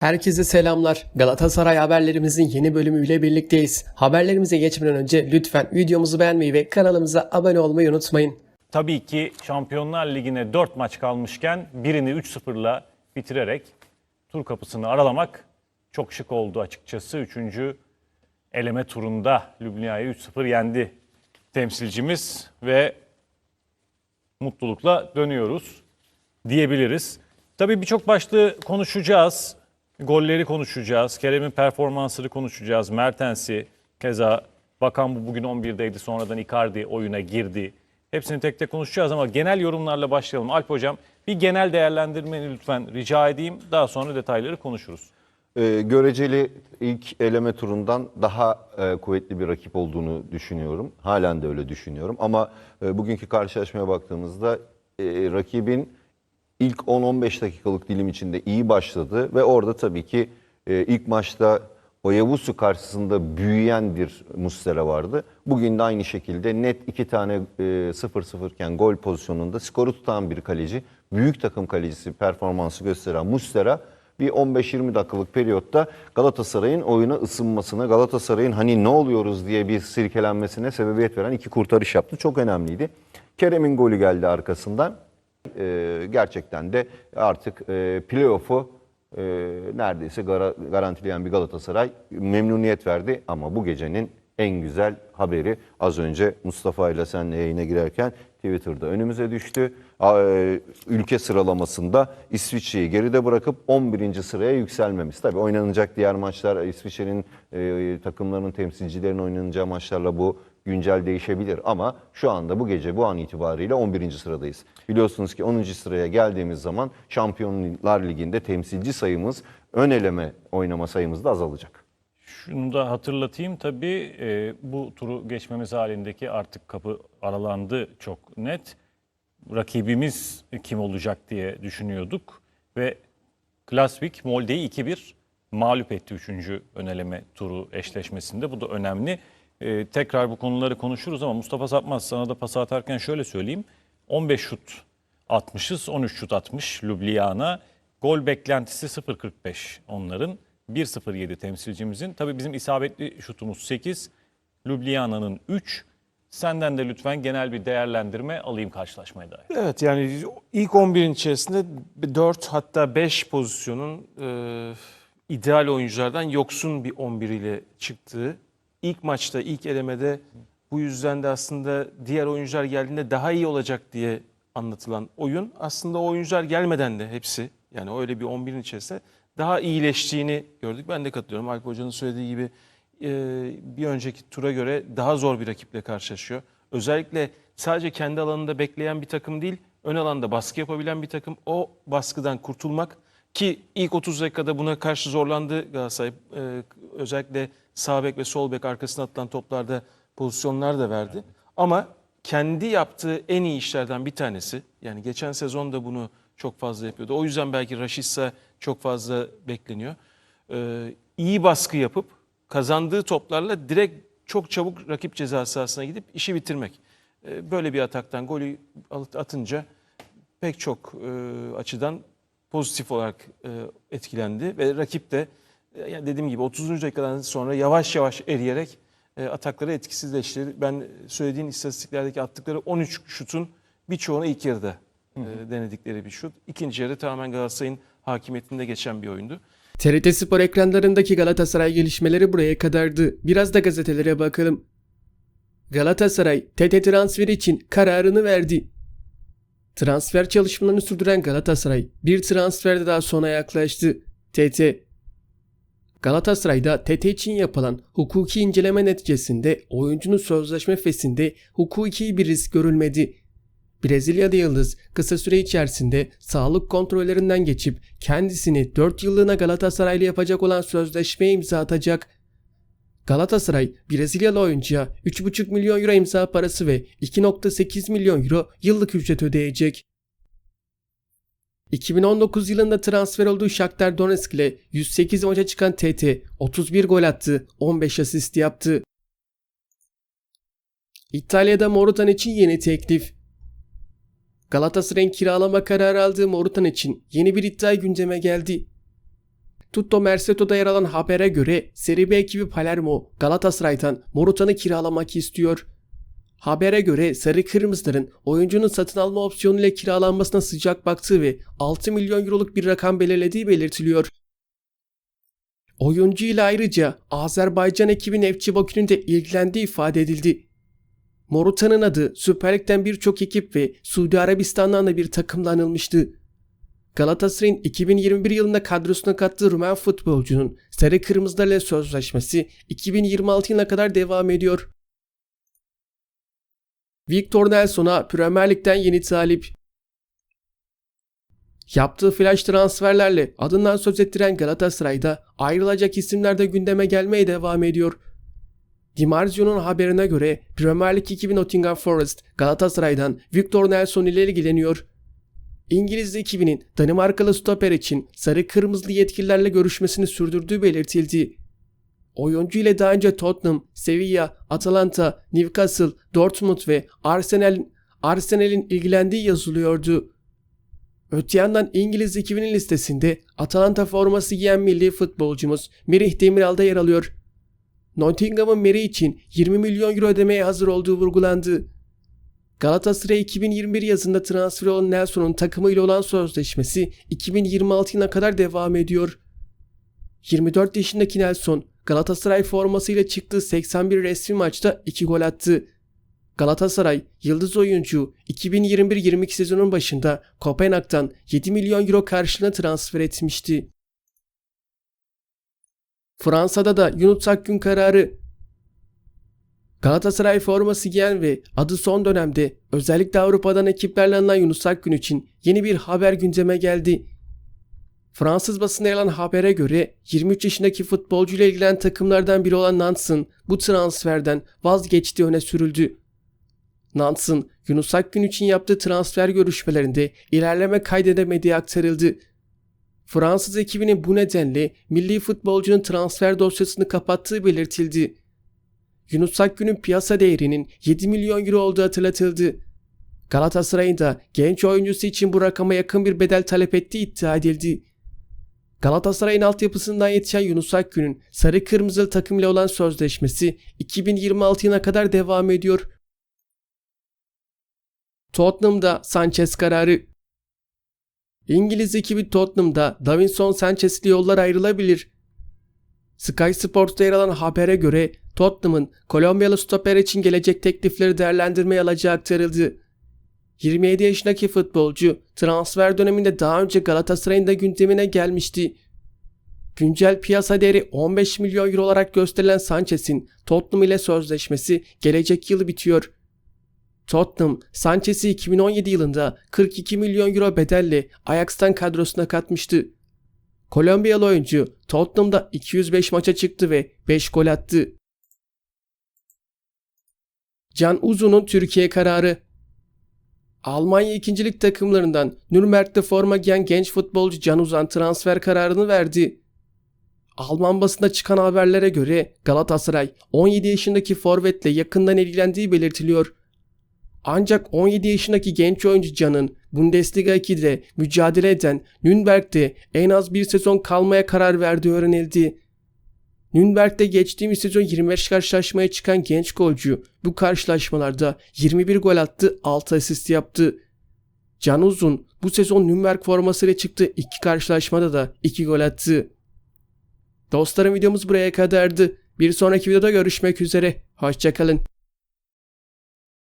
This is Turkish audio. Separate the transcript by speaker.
Speaker 1: Herkese selamlar. Galatasaray haberlerimizin yeni bölümüyle birlikteyiz. Haberlerimize geçmeden önce lütfen videomuzu beğenmeyi ve kanalımıza abone olmayı unutmayın.
Speaker 2: Tabii ki Şampiyonlar Ligi'ne 4 maç kalmışken birini 3-0'la bitirerek tur kapısını aralamak çok şık oldu açıkçası. Üçüncü eleme turunda Ljubljana'yı 3-0 yendi temsilcimiz ve mutlulukla dönüyoruz diyebiliriz. Tabii birçok başlığı konuşacağız. Golleri konuşacağız. Kerem'in performansını konuşacağız. Mertens'i keza Bakan bu bugün 11'deydi sonradan Icardi oyuna girdi. Hepsini tek tek konuşacağız ama genel yorumlarla başlayalım. Alp Hocam bir genel değerlendirmeni lütfen rica edeyim. Daha sonra detayları konuşuruz.
Speaker 3: Ee, göreceli ilk eleme turundan daha e, kuvvetli bir rakip olduğunu düşünüyorum. Halen de öyle düşünüyorum. Ama e, bugünkü karşılaşmaya baktığımızda e, rakibin ilk 10-15 dakikalık dilim içinde iyi başladı ve orada tabii ki e, ilk maçta Oyavusu karşısında büyüyen bir Mustera vardı. Bugün de aynı şekilde net iki tane e, 0-0 iken gol pozisyonunda skoru tutan bir kaleci, büyük takım kalecisi performansı gösteren Mustera bir 15-20 dakikalık periyotta Galatasaray'ın oyuna ısınmasına, Galatasaray'ın hani ne oluyoruz diye bir sirkelenmesine sebebiyet veren iki kurtarış yaptı. Çok önemliydi. Kerem'in golü geldi arkasından. Ee, gerçekten de artık e, playoff'u e, neredeyse gara- garantileyen bir Galatasaray memnuniyet verdi. Ama bu gecenin en güzel haberi az önce Mustafa ile senle yayına girerken Twitter'da önümüze düştü. E, Ülke sıralamasında İsviçre'yi geride bırakıp 11. sıraya yükselmemiz. Tabii oynanacak diğer maçlar İsviçre'nin e, takımlarının temsilcilerinin oynanacağı maçlarla bu güncel değişebilir ama şu anda bu gece bu an itibariyle 11. sıradayız. Biliyorsunuz ki 10. sıraya geldiğimiz zaman Şampiyonlar Ligi'nde temsilci sayımız ön eleme oynama sayımız da azalacak.
Speaker 2: Şunu da hatırlatayım tabii e, bu turu geçmemiz halindeki artık kapı aralandı çok net. Rakibimiz kim olacak diye düşünüyorduk ve Klasvik Molde'yi 2-1 mağlup etti 3. öneleme turu eşleşmesinde. Bu da önemli. E, tekrar bu konuları konuşuruz ama Mustafa Sapmaz sana da pas atarken şöyle söyleyeyim. 15 şut atmışız, 13 şut atmış Ljubljana. Gol beklentisi 0.45 onların. 1.07 temsilcimizin. Tabii bizim isabetli şutumuz 8. Ljubljana'nın 3. Senden de lütfen genel bir değerlendirme alayım karşılaşmaya dair.
Speaker 4: Evet yani ilk 11'in içerisinde 4 hatta 5 pozisyonun e, ideal oyunculardan yoksun bir 11 ile çıktığı. İlk maçta, ilk elemede bu yüzden de aslında diğer oyuncular geldiğinde daha iyi olacak diye anlatılan oyun aslında oyuncular gelmeden de hepsi yani öyle bir 11'in içerisinde daha iyileştiğini gördük. Ben de katılıyorum. Alp Hoca'nın söylediği gibi e, bir önceki tura göre daha zor bir rakiple karşılaşıyor. Özellikle sadece kendi alanında bekleyen bir takım değil, ön alanda baskı yapabilen bir takım. O baskıdan kurtulmak ki ilk 30 dakikada buna karşı zorlandı Galatasaray. E, özellikle sağ bek ve sol bek arkasına atılan toplarda pozisyonlar da verdi. Ama kendi yaptığı en iyi işlerden bir tanesi. Yani geçen sezon da bunu çok fazla yapıyordu. O yüzden belki Raşitsa çok fazla bekleniyor. Ee, iyi baskı yapıp kazandığı toplarla direkt çok çabuk rakip ceza sahasına gidip işi bitirmek. Ee, böyle bir ataktan golü at- atınca pek çok e, açıdan pozitif olarak e, etkilendi ve rakip de e, dediğim gibi 30. dakikadan sonra yavaş yavaş eriyerek e, atakları etkisizleştirdi. Ben söylediğin istatistiklerdeki attıkları 13 şutun birçoğunu ilk yarıda e, denedikleri bir şut. İkinci yarı tamamen Galatasaray'ın hakimiyetinde geçen bir oyundu.
Speaker 1: TRT Spor ekranlarındaki Galatasaray gelişmeleri buraya kadardı. Biraz da gazetelere bakalım. Galatasaray TT transferi için kararını verdi. Transfer çalışmalarını sürdüren Galatasaray bir transferde daha sona yaklaştı. TT Galatasaray'da TT için yapılan hukuki inceleme neticesinde oyuncunun sözleşme fesinde hukuki bir risk görülmedi. Brezilya'da Yıldız kısa süre içerisinde sağlık kontrollerinden geçip kendisini 4 yıllığına Galatasaray'la yapacak olan sözleşmeye imza atacak. Galatasaray Brezilyalı oyuncuya 3,5 milyon euro imza parası ve 2,8 milyon euro yıllık ücret ödeyecek. 2019 yılında transfer olduğu Shakhtar Donetsk ile 108 maça çıkan TT 31 gol attı, 15 asist yaptı. İtalya'da Morutan için yeni teklif. Galatasaray'ın kiralama kararı aldığı Morutan için yeni bir iddia gündeme geldi. Tutto Mercato'da yer alan habere göre Serie B ekibi Palermo Galatasaray'dan Morutan'ı kiralamak istiyor. Habere göre Sarı Kırmızıların oyuncunun satın alma opsiyonu ile kiralanmasına sıcak baktığı ve 6 milyon euroluk bir rakam belirlediği belirtiliyor. Oyuncu ile ayrıca Azerbaycan ekibi Nefçi Bakü'nün de ilgilendiği ifade edildi. Morutan'ın adı Süper Lig'den birçok ekip ve Suudi Arabistan'dan da bir takımla anılmıştı. Galatasaray'ın 2021 yılında kadrosuna kattığı Rumen futbolcunun Sarı Kırmızılarla sözleşmesi 2026 yılına kadar devam ediyor. Victor Nelson'a Premier Lig'den yeni talip. Yaptığı flash transferlerle adından söz ettiren Galatasaray'da ayrılacak isimler de gündeme gelmeye devam ediyor. Di Marzio'nun haberine göre Premier Lig 2 Nottingham Forest Galatasaray'dan Victor Nelson ile ilgileniyor. İngiliz ekibinin Danimarkalı stoper için sarı kırmızılı yetkililerle görüşmesini sürdürdüğü belirtildi. Oyuncu ile daha önce Tottenham, Sevilla, Atalanta, Newcastle, Dortmund ve Arsenal'in Arsenal'in ilgilendiği yazılıyordu. Öte yandan İngiliz ekibinin listesinde Atalanta forması giyen milli futbolcumuz Merih Demiral da yer alıyor. Nottingham'ın Merih için 20 milyon euro ödemeye hazır olduğu vurgulandı. Galatasaray 2021 yazında transfer olan Nelson'un takımıyla olan sözleşmesi 2026 yılına kadar devam ediyor. 24 yaşındaki Nelson Galatasaray formasıyla çıktığı 81 resmi maçta 2 gol attı. Galatasaray yıldız oyuncu 2021-22 sezonun başında Kopenhag'dan 7 milyon euro karşılığında transfer etmişti. Fransa'da da Yunus Akgün kararı Galatasaray forması giyen ve adı son dönemde özellikle Avrupa'dan ekiplerle alınan Yunus Akgün için yeni bir haber gündeme geldi. Fransız basında yer habere göre 23 yaşındaki futbolcuyla ilgilenen takımlardan biri olan Nants'ın bu transferden vazgeçtiği öne sürüldü. Nants'ın Yunus Akgün için yaptığı transfer görüşmelerinde ilerleme kaydedemediği aktarıldı. Fransız ekibinin bu nedenle milli futbolcunun transfer dosyasını kapattığı belirtildi. Yunus Akgün'ün piyasa değerinin 7 milyon euro olduğu hatırlatıldı. Galatasaray'ın da genç oyuncusu için bu rakama yakın bir bedel talep ettiği iddia edildi. Galatasaray'ın altyapısından yetişen Yunus Akgün'ün sarı kırmızılı takım ile olan sözleşmesi 2026 yılına kadar devam ediyor. Tottenham'da Sanchez kararı İngiliz ekibi Tottenham'da Davinson Sanchez ile yollar ayrılabilir. Sky Sports'ta yer alan habere göre Tottenham'ın Kolombiyalı stoper için gelecek teklifleri değerlendirmeye alacağı aktarıldı. 27 yaşındaki futbolcu transfer döneminde daha önce Galatasaray'ın da gündemine gelmişti. Güncel piyasa değeri 15 milyon euro olarak gösterilen Sanchez'in Tottenham ile sözleşmesi gelecek yıl bitiyor. Tottenham, Sanchez'i 2017 yılında 42 milyon euro bedelle Ajax'tan kadrosuna katmıştı. Kolombiyalı oyuncu Tottenham'da 205 maça çıktı ve 5 gol attı. Can Uzun'un Türkiye kararı Almanya 2. Lig takımlarından Nürnberg'de forma giyen genç futbolcu Can Uzan transfer kararını verdi. Alman basında çıkan haberlere göre Galatasaray 17 yaşındaki forvetle yakından ilgilendiği belirtiliyor. Ancak 17 yaşındaki genç oyuncu Can'ın Bundesliga 2'de mücadele eden Nürnberg'de en az bir sezon kalmaya karar verdiği öğrenildi. Nürnberg'de geçtiğimiz sezon 25 karşılaşmaya çıkan genç golcü bu karşılaşmalarda 21 gol attı 6 asist yaptı. Can Uzun bu sezon Nürnberg formasıyla çıktığı iki karşılaşmada da 2 gol attı. Dostlarım videomuz buraya kadardı. Bir sonraki videoda görüşmek üzere. Hoşçakalın.